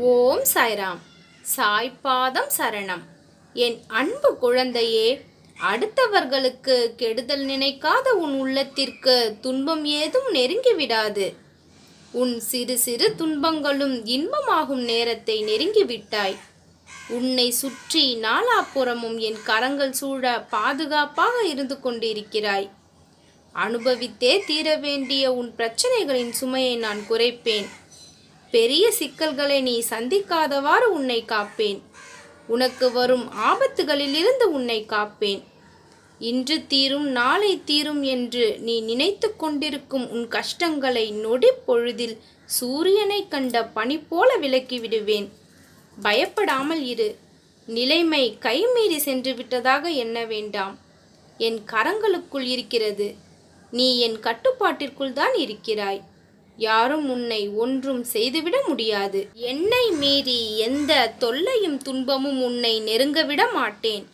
ஓம் சாய்ராம். சாய்பாதம் சரணம். என் அன்பு குழந்தையே அடுத்தவர்களுக்கு கெடுதல் நினைக்காத உன் உள்ளத்திற்கு துன்பம் ஏதும் நெருங்கிவிடாது உன் சிறு சிறு துன்பங்களும் இன்பமாகும் நேரத்தை நெருங்கிவிட்டாய் உன்னை சுற்றி நாலாப்புறமும் என் கரங்கள் சூழ பாதுகாப்பாக இருந்து கொண்டிருக்கிறாய். அனுபவித்தே தீர வேண்டிய உன் பிரச்சனைகளின் சுமையை நான் குறைப்பேன். பெரிய சிக்கல்களை நீ சந்திக்காதவாறு உன்னை காப்பேன். உனக்கு வரும் ஆபத்துகளிலிருந்து உன்னை காப்பேன். இன்று தீரும் நாளை தீரும் என்று நீ நினைத்து கொண்டிருக்கும் உன் கஷ்டங்களை நொடி பொழுதில் சூரியனை கண்ட பனி போல விலக்கி விடுவேன். பயப்படாமல் இரு. நிலைமை கைமீறி சென்று விட்டதாக எண்ண வேண்டாம். என் கரங்களுக்குள் இருக்கிறது. நீ என் கட்டுப்பாட்டிற்குள் தான் இருக்கிறாய். யாரும் உன்னை ஒன்றும் செய்துவிட முடியாது. என்னை மீறி எந்த தொல்லையும் துன்பமும் உன்னை நெருங்கவிட மாட்டேன்.